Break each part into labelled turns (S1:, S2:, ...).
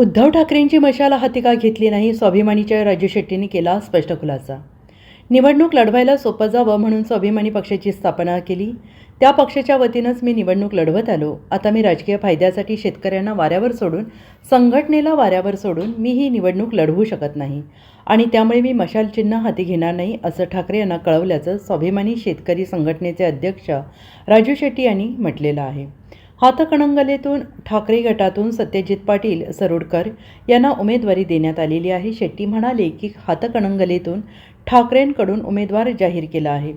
S1: उद्धव ठाकरेंची मशाला हाती का घेतली नाही स्वाभिमानीच्या राजू शेट्टींनी केला स्पष्ट खुलासा. निवडणूक लढवायला सोपं जावं म्हणून स्वाभिमानी पक्षाची स्थापना केली. त्या पक्षाच्या वतीनंच मी निवडणूक लढवत आलो. आता मी राजकीय फायद्यासाठी शेतकऱ्यांना वाऱ्यावर सोडून संघटनेला वाऱ्यावर सोडून मी ही निवडणूक लढवू शकत नाही आणि त्यामुळे मी मशाल चिन्ह हाती घेणार नाही असं ठाकरे यांना कळवल्याचं स्वाभिमानी शेतकरी संघटनेचे अध्यक्ष राजू शेट्टी यांनी म्हटलेलं आहे. हातकणंगलेतून ठाकरे गटातून सत्यजित पाटील सरोडकर यांना उमेदवारी देण्यात आलेली आहे. शेट्टी म्हणाले की हातकणंगलेतून ठाकरेंकडून उमेदवार जाहीर केला आहे.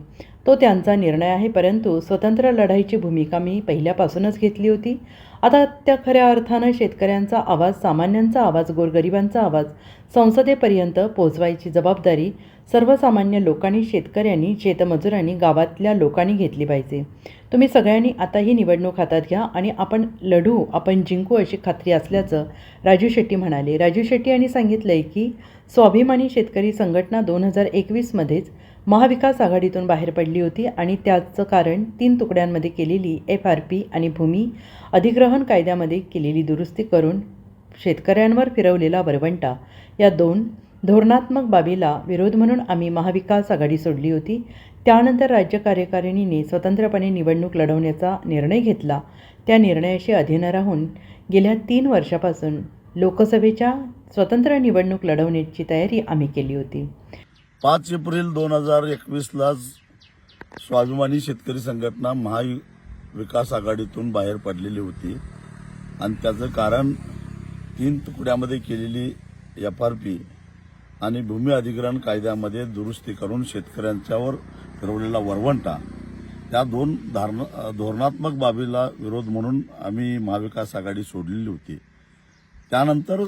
S1: तो त्यांचा निर्णय आहे परंतु स्वतंत्र लढाईची भूमिका मी पहिल्यापासूनच घेतली होती. आता त्या खऱ्या अर्थानं शेतकऱ्यांचा आवाज सामान्यांचा आवाज गोरगरिबांचा आवाज संसदेपर्यंत पोहोचवायची जबाबदारी सर्वसामान्य लोकांनी शेतकऱ्यांनी शेतमजुरांनी गावातल्या लोकांनी घेतली पाहिजे. तुम्ही सगळ्यांनी आता ही निवडणूक हातात घ्या आणि आपण लढू आपण जिंकू अशी खात्री असल्याचं राजू शेट्टी म्हणाले. राजू शेट्टी यांनी सांगितलं आहे की स्वाभिमानी शेतकरी संघटना दोन हजार एकवीसमध्येच महाविकास आघाडीतून बाहेर पडली होती आणि त्याचं कारण तीन तुकड्यांमध्ये केलेली एफ आर पी आणि भूमी अधिग्रहण कायद्यामध्ये केलेली दुरुस्ती करून शेतकऱ्यांवर फिरवलेला वरवंटा या दोन धोरणात्मक बाबीला विरोध म्हणून आम्ही महाविकास आघाडी सोडली होती. त्यानंतर राज्य कार्यकारिणीने स्वतंत्रपणे निवडणूक लढवण्याचा निर्णय घेतला. त्या निर्णयाशी अधीन राहून गेल्या तीन वर्षापासून लोकसभेच्या स्वतंत्र निवडणूक लढवण्याची तयारी आम्ही केली होती.
S2: पाच एप्रिल दोन हजार एकवीसलाच स्वाभिमानी शेतकरी संघटना महाविकास आघाडीतून बाहेर पडलेली होती. आणि त्याचं कारण तीन तुकड्यामध्ये केलेली एफ आर पी आणि भूमी अधिग्रहण कायद्यामध्ये दुरुस्ती करून शेतकऱ्यांच्यावर फिरवलेला वरवंटा त्या दोन धारण धोरणात्मक बाबीला विरोध म्हणून आम्ही महाविकास आघाडी सोडलेली होती. त्यानंतर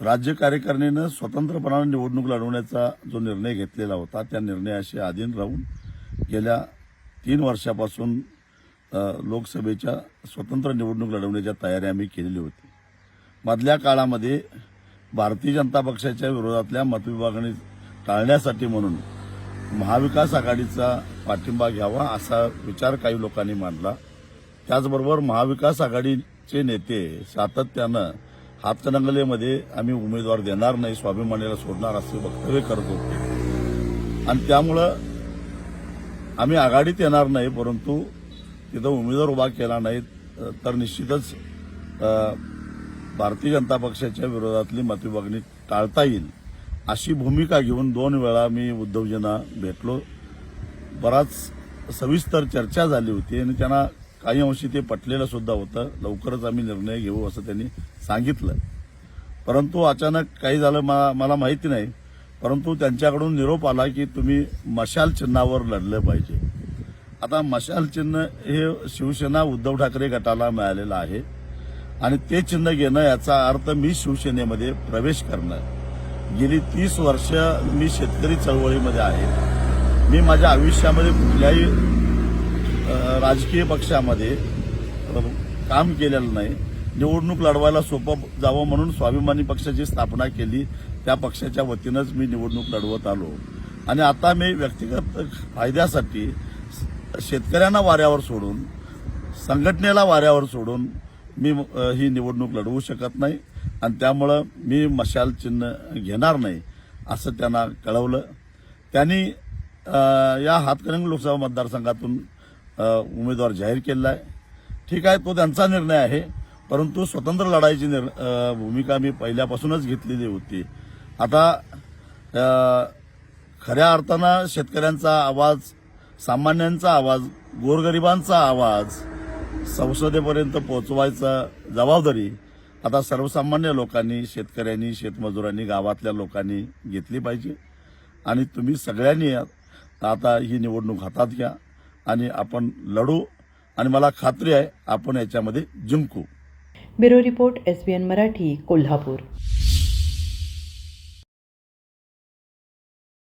S2: राज्य कार्यकारिणीनं स्वतंत्रपणानं निवडणूक लढवण्याचा जो निर्णय घेतलेला होता त्या निर्णयाशी अधीन राहून गेल्या तीन वर्षापासून लोकसभेच्या स्वतंत्र निवडणूक लढवण्याच्या तयारी आम्ही केलेली होती. मधल्या काळामध्ये भारतीय जनता पक्षाच्या विरोधातल्या मतविभागणी टाळण्यासाठी म्हणून महाविकास आघाडीचा पाठिंबा घ्यावा असा विचार काही लोकांनी मांडला. त्याचबरोबर महाविकास आघाडीचे नेते सातत्यानं हातकणंगलेमध्ये आम्ही उमेदवार देणार नाही स्वाभिमानीला सोडणार असे वक्तव्य करतो आणि त्यामुळं आम्ही आघाडीत येणार नाही परंतु तिथं उमेदवार उभा केला नाही तर निश्चितच भारतीय जनता पक्षाच्या विरोधातली मतविभागणी टाळता येईल अशी भूमिका घेऊन दोन वेळा मी उद्धवजींना भेटलो. बराच सविस्तर चर्चा झाली होती आणि त्यांना काही अंशी ते पटलेलं सुद्धा होतं. लवकरच आम्ही निर्णय घेऊ असं त्यांनी सांगितलं. परंतु अचानक काही झालं मा- मला माहिती नाही. परंतु त्यांच्याकडून निरोप आला की तुम्ही मशाल चिन्हावर लढलं पाहिजे. आता मशाल चिन्ह हे शिवसेना उद्धव ठाकरे गटाला मिळालेलं आहे. आणि ते चिन्ह घेणं याचा अर्थ मी शिवसेनेमध्ये प्रवेश करणं गेली तीस वर्ष मी शेतकरी चळवळीमध्ये आहे. मी माझ्या आयुष्यामध्ये कुठल्याही राजकीय पक्षामध्ये काम केलेलं नाही. निवडणूक लढवायला सोपं जावं म्हणून स्वाभिमानी पक्षाची स्थापना केली. त्या पक्षाच्या वतीनंच मी निवडणूक लढवत आलो. आणि आता मी व्यक्तिगत फायद्यासाठी शेतकऱ्यांना वाऱ्यावर सोडून संघटनेला वाऱ्यावर सोडून मी ही निवडणूक लढवू शकत नाही. आणि त्यामुळं मी मशाल चिन्ह घेणार नाही असं त्यांना कळवलं. त्यांनी या हातकरंग लोकसभा मतदारसंघातून उमेदवार जाहीर केलेला आहे ठीक आहे तो त्यांचा निर्णय आहे परंतु स्वतंत्र लढाईची निर् भूमिका मी पहिल्यापासूनच घेतलेली होती. आता खऱ्या अर्थानं शेतकऱ्यांचा आवाज सामान्यांचा आवाज गोरगरिबांचा आवाज संसदेपर्यंत पोहोचवायचा जबाबदारी आता सर्वसामान्य लोकांनी शेतकऱ्यांनी शेतमजुरांनी गावातल्या लोकांनी घेतली पाहिजे. आणि तुम्ही सगळ्यांनी आता ही निवडणूक हातात घ्या. आणि आपण लढू आणि मला खात्री आहे आपण याच्यामध्ये जिंकू.
S1: Bureau report S N Marathi Kolhapur.